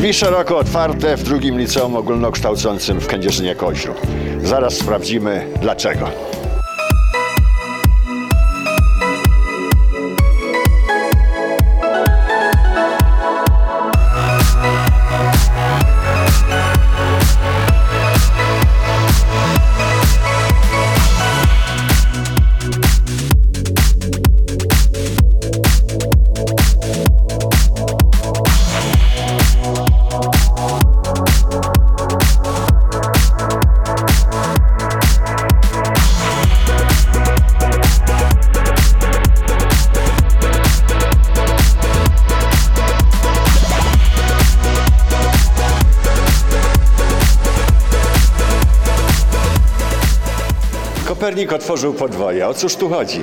Drzwi szeroko otwarte w drugim liceum ogólnokształcącym w Kędzierzynie-Koźlu. Zaraz sprawdzimy dlaczego. Kopernik otworzył podwoje. O cóż tu chodzi?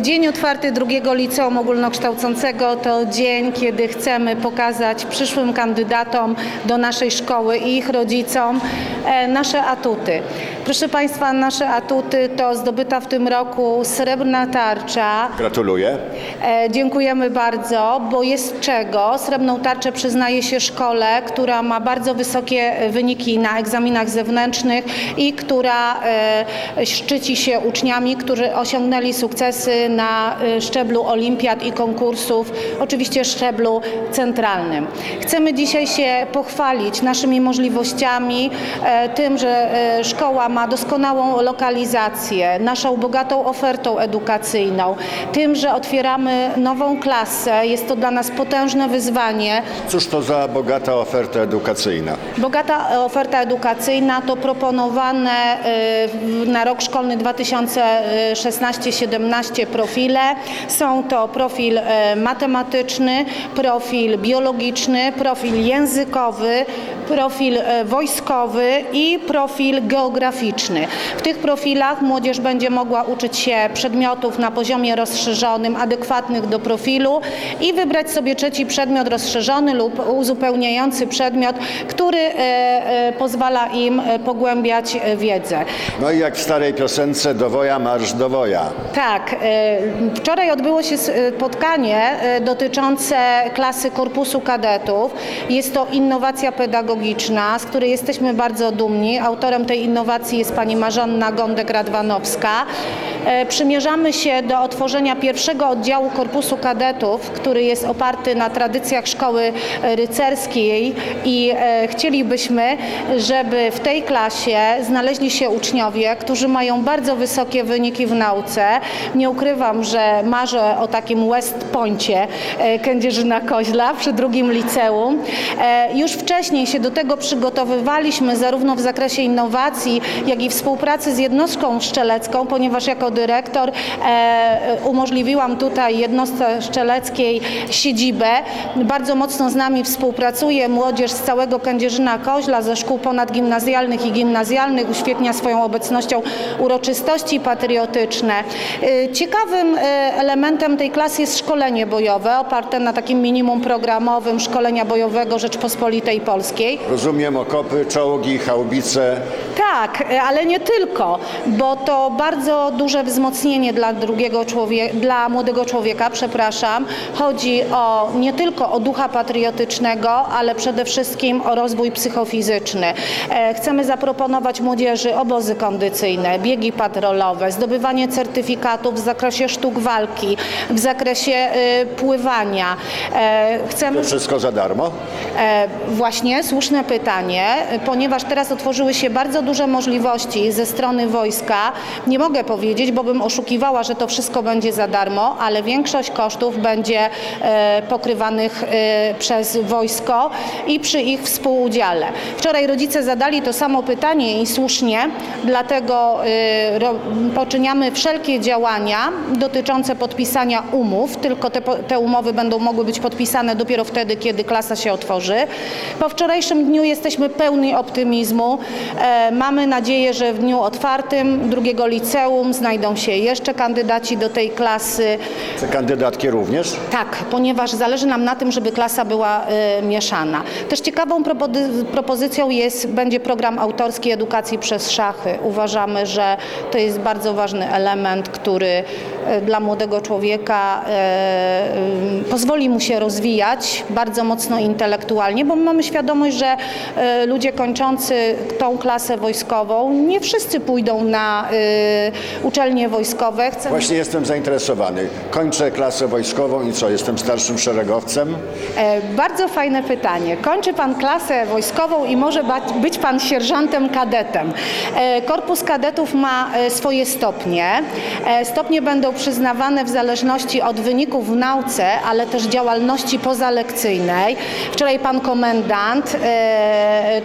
Dzień otwarty drugiego liceum ogólnokształcącego to dzień, kiedy chcemy pokazać przyszłym kandydatom do naszej szkoły i ich rodzicom e, nasze atuty. Proszę Państwa, nasze atuty to zdobyta w tym roku srebrna tarcza. Gratuluję. E, Dziękujemy bardzo, bo jest czego. Srebrną tarczę przyznaje się szkole, która ma bardzo wysokie wyniki na egzaminach zewnętrznych i która e, szczyci się uczniami, którzy osiągnęli sukcesy na e, szczeblu olimpiad i konkursów, oczywiście szczeblu centralnym. Chcemy dzisiaj się pochwalić naszymi możliwościami, e, tym, że e, szkoła ma doskonałą lokalizację, naszą bogatą ofertą edukacyjną, tym, że otwieramy nową klasę. Jest to dla nas potężne wyzwanie. Cóż to za bogata oferta edukacyjna? Bogata oferta edukacyjna to proponowane y, na rok szkolny 2016-17 profile. Są to profil y, matematyczny, profil biologiczny, profil językowy, profil y, wojskowy i profil geograficzny. W tych profilach młodzież będzie mogła uczyć się przedmiotów na poziomie rozszerzonym, adekwatnych do profilu i wybrać sobie trzeci przedmiot rozszerzony lub uzupełniający przedmiot, który e, e, pozwala im e, pogłębiać e, wiedzę. No i jak w starej piosence do woja marsz do woja. Tak, e, wczoraj odbyło się spotkanie e, dotyczące klasy korpusu kadetów. Jest to innowacja pedagogiczna, z której jesteśmy bardzo dumni. Autorem tej innowacji jest pani Marzanna Gądek-Radwanowska. E, Przymierzamy się do otworzenia pierwszego oddziału korpusu kadetów, który jest oparty na tradycjach szkoły rycerskiej i e, chcielibyśmy, żeby w tej klasie znaleźli się uczniowie, którzy mają bardzo wysokie wyniki w nauce. Nie ukrywam, że marzę o takim West Poincie e, Kędzierzyna Koźla przy drugim liceum. E, Już wcześniej się do tego przygotowywaliśmy, zarówno w zakresie innowacji, jak i współpracy z jednostką szczelecką, ponieważ jako dyrektor e, umożliwiłam tutaj jednostce szczeleckiej siedzibę. Bardzo mocno z nami współpracuje młodzież z całego Kędzierzyna Koźla, ze szkół ponadgimnazjalnych i gimnazjalnych, uświetnia swoją obecnością uroczystości patriotyczne. E, Ciekawym e, elementem tej klasy jest szkolenie bojowe, oparte na takim minimum programowym szkolenia bojowego Rzeczpospolitej Polskiej. Rozumiem okopy, czołgi, haubice. Tak, ale nie tylko, bo to bardzo duże wzmocnienie dla drugiego człowieka, dla młodego człowieka, przepraszam. Chodzi o nie tylko o ducha patriotycznego, ale przede wszystkim o rozwój psychofizyczny. E, Chcemy zaproponować młodzieży obozy kondycyjne, biegi patrolowe, zdobywanie certyfikatów w zakresie sztuk walki, w zakresie e, pływania. E, Chcemy To wszystko za darmo? E, Właśnie, słuszne pytanie, ponieważ teraz otworzyły się bardzo duże możliwości ze strony wojska. Nie mogę powiedzieć, bo bym oszukiwała, że to wszystko będzie za darmo, ale większość kosztów będzie e, pokrywanych e, przez wojsko i przy ich współudziale. Wczoraj rodzice zadali to samo pytanie i słusznie, dlatego e, poczyniamy wszelkie działania dotyczące podpisania umów, tylko te, te umowy będą mogły być podpisane dopiero wtedy, kiedy klasa się otworzy. Po wczorajszym dniu jesteśmy pełni optymizmu. Mamy nadzieję, że w dniu otwartym drugiego liceum znajdą znajdą się jeszcze kandydaci do tej klasy. Kandydatki również? Tak, ponieważ zależy nam na tym, żeby klasa była y, mieszana. Też ciekawą propody- propozycją jest, będzie program autorski edukacji przez szachy. Uważamy, że to jest bardzo ważny element, który y, dla młodego człowieka y, y, pozwoli mu się rozwijać bardzo mocno intelektualnie, bo my mamy świadomość, że y, ludzie kończący tą klasę wojskową, nie wszyscy pójdą na y, uczelnie wojskowe. Chcemy Właśnie jestem zainteresowany. Kończę klasę wojskową i co, jestem starszym szeregowcem? E, Bardzo fajne pytanie. Kończy Pan klasę wojskową i może być Pan sierżantem kadetem. E, Korpus kadetów ma e, swoje stopnie. Stopnie będą przyznawane w zależności od wyników w nauce, ale też działalności pozalekcyjnej. Wczoraj Pan komendant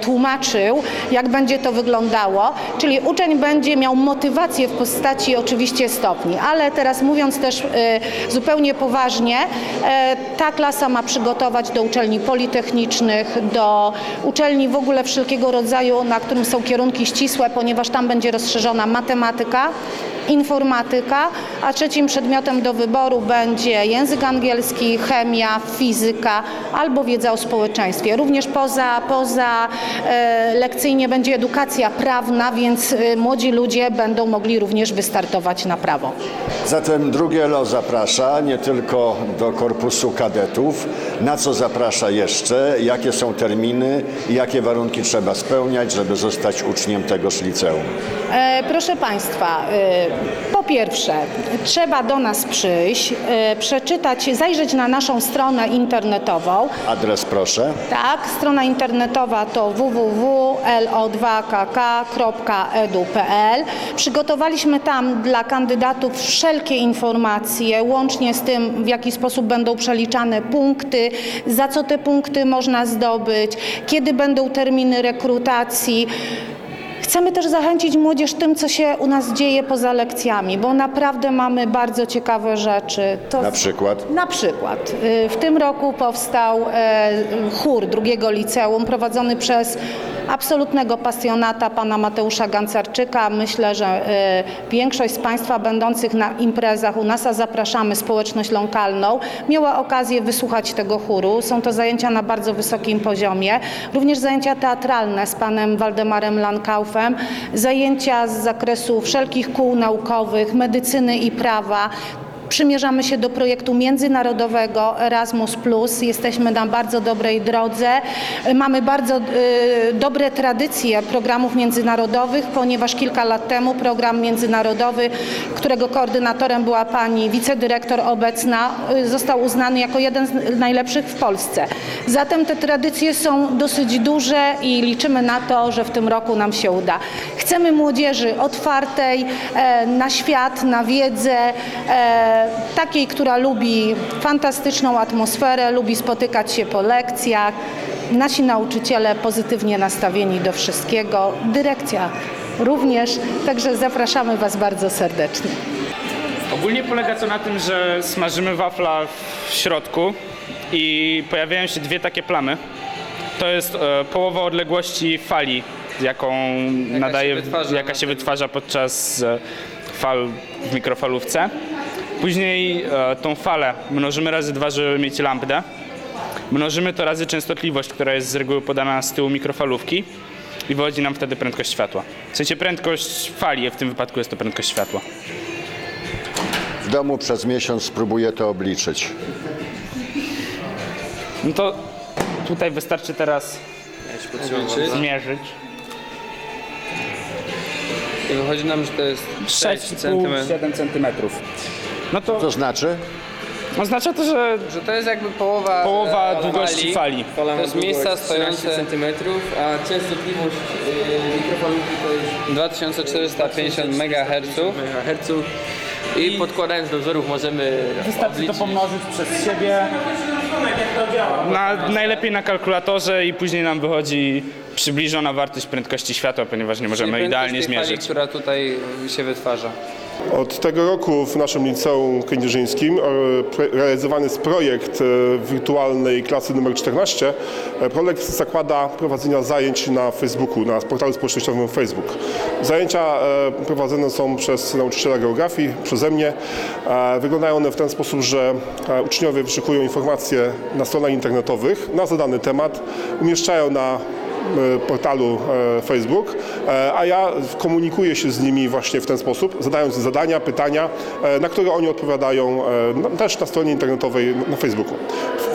tłumaczył, jak będzie to wyglądało, czyli uczeń będzie miał motywację w postaci oczywiście stopni, ale teraz mówiąc też e, zupełnie poważnie, e, ta klasa ma przygotować do uczelni politechnicznych, do uczelni w ogóle wszelkiego rodzaju, na którym są kierunki ścisłe, ponieważ tam będzie rozszerzona matematyka, informatyka, a trzecim przedmiotem do wyboru będzie język angielski, chemia, fizyka albo wiedza o społeczeństwie. Również poza, poza e, lekcyjnie będzie edukacja prawna, więc e, młodzi ludzie będą mogli również wystartować na prawo. Zatem drugie LO zaprasza nie tylko do korpusu kadetów. Na co zaprasza jeszcze? Jakie są terminy i jakie warunki trzeba spełniać, żeby zostać uczniem tegoż liceum? E, Proszę Państwa, po pierwsze, trzeba do nas przyjść, e, przeczytać, zajrzeć na naszą stronę internetową. Adres proszę. Tak, strona internetowa to www.lo2kk.edu.pl. Przygotowaliśmy tam dla kandydatów wszelkie informacje, łącznie z tym, w jaki sposób będą przeliczane punkty, za co te punkty można zdobyć, kiedy będą terminy rekrutacji. Chcemy też zachęcić młodzież tym, co się u nas dzieje poza lekcjami, bo naprawdę mamy bardzo ciekawe rzeczy. To Na przykład? na przykład y, w tym roku powstał e, chór drugiego liceum prowadzony przez absolutnego pasjonata pana Mateusza Gancarczyka. Myślę, że e, większość z Państwa będących na imprezach u nas, a zapraszamy społeczność lokalną, miała okazję wysłuchać tego chóru. Są to zajęcia na bardzo wysokim poziomie. Również zajęcia teatralne z panem Waldemarem Lankaufem, zajęcia z zakresu wszelkich kół naukowych, medycyny i prawa. Przymierzamy się do projektu międzynarodowego Erasmus. Jesteśmy na bardzo dobrej drodze. Mamy bardzo y, dobre tradycje programów międzynarodowych, ponieważ kilka lat temu program międzynarodowy, którego koordynatorem była pani wicedyrektor obecna, y, został uznany jako jeden z najlepszych w Polsce. Zatem te tradycje są dosyć duże i liczymy na to, że w tym roku nam się uda. Chcemy młodzieży otwartej e, na świat, na wiedzę, e, takiej, która lubi fantastyczną atmosferę, lubi spotykać się po lekcjach. Nasi nauczyciele pozytywnie nastawieni do wszystkiego, dyrekcja również, także zapraszamy Was bardzo serdecznie. Ogólnie polega to na tym, że smażymy wafla w środku i pojawiają się dwie takie plamy. To jest e, połowa odległości fali, jaką nadaje, wytwarza jaka się wytwarza podczas e, fal w mikrofalówce. Później e, tą falę mnożymy razy dwa, żeby mieć lambdę. Mnożymy to razy częstotliwość, która jest z reguły podana z tyłu mikrofalówki i wychodzi nam wtedy prędkość światła. W sensie prędkość fali, w tym wypadku jest to prędkość światła. W domu przez miesiąc spróbuję to obliczyć. No to tutaj wystarczy teraz zmierzyć. I wychodzi nam, że to jest 6 cm. 6,5-7 cm. No to To znaczy? oznacza to, że Że to jest jakby połowa, połowa e, długości fali. To jest miejsca stojące cm, a częstotliwość yy, mikrofalówki to jest 2450 MHz. MHz. I podkładając do wzorów możemy Wystarczy to obliczyć. pomnożyć przez siebie. Na, najlepiej na kalkulatorze i później nam wychodzi przybliżona wartość prędkości światła, ponieważ nie możemy Prędkość idealnie tej fali, zmierzyć. która tutaj się wytwarza. Od tego roku w naszym liceum kędzierzyńskim e, realizowany jest projekt e, wirtualnej klasy numer 14. E, Projekt zakłada prowadzenia zajęć na Facebooku, na portalu społecznościowym Facebook. Zajęcia prowadzone są przez nauczyciela geografii, przeze mnie. Wyglądają one w ten sposób, że uczniowie wyszukują informacje na stronach internetowych na zadany temat, umieszczają na portalu e, Facebook, e, a ja komunikuję się z nimi właśnie w ten sposób, zadając zadania, pytania, e, na które oni odpowiadają e, też na stronie internetowej na Facebooku.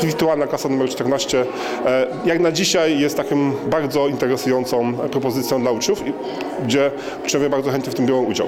Wirtualna klasa numer 14 e, jak na dzisiaj jest takim bardzo interesującą propozycją dla uczniów, gdzie uczniowie bardzo chętnie w tym biorą udział.